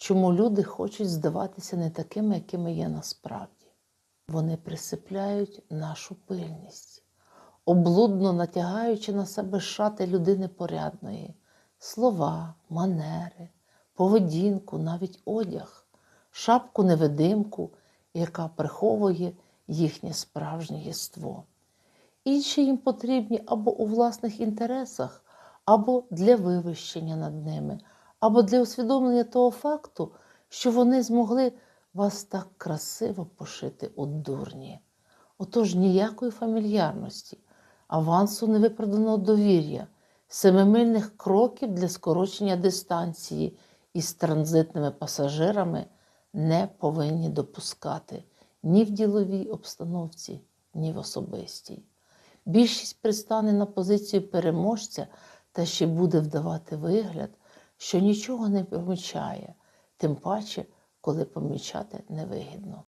чому люди хочуть здаватися не такими, якими є насправді. Вони присипляють нашу пильність, облудно натягаючи на себе шати людини порядної, слова, манери, поведінку, навіть одяг, шапку невидимку, яка приховує їхнє справжнє єство. Інші їм потрібні або у власних інтересах, або для вивищення над ними, або для усвідомлення того факту, що вони змогли вас так красиво пошити у дурні. Отож ніякої фамільярності, авансу невиправданого довір'я, семимильних кроків для скорочення дистанції із транзитними пасажирами не повинні допускати ні в діловій обстановці, ні в особистій. Більшість пристане на позицію переможця та ще буде вдавати вигляд, що нічого не помічає, тим паче, коли помічати невигідно.